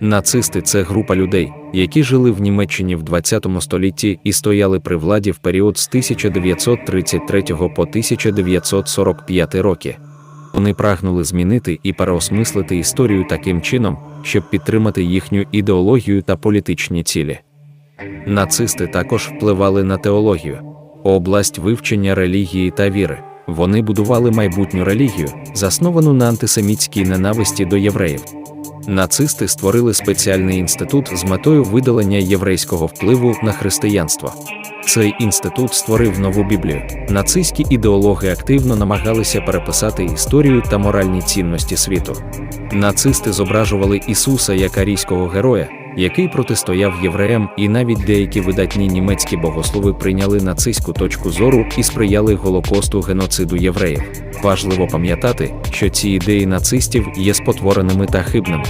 Нацисти це група людей, які жили в Німеччині в 20 столітті і стояли при владі в період з 1933 по 1945 роки. Вони прагнули змінити і переосмислити історію таким чином, щоб підтримати їхню ідеологію та політичні цілі. Нацисти також впливали на теологію, область вивчення релігії та віри. Вони будували майбутню релігію, засновану на антисемітській ненависті до євреїв. Нацисти створили спеціальний інститут з метою видалення єврейського впливу на християнство. Цей інститут створив нову Біблію. Нацистські ідеологи активно намагалися переписати історію та моральні цінності світу. Нацисти зображували Ісуса як арійського героя, який протистояв євреям, і навіть деякі видатні німецькі богослови прийняли нацистську точку зору і сприяли голокосту геноциду євреїв. Важливо пам'ятати, що ці ідеї нацистів є спотвореними та хибними.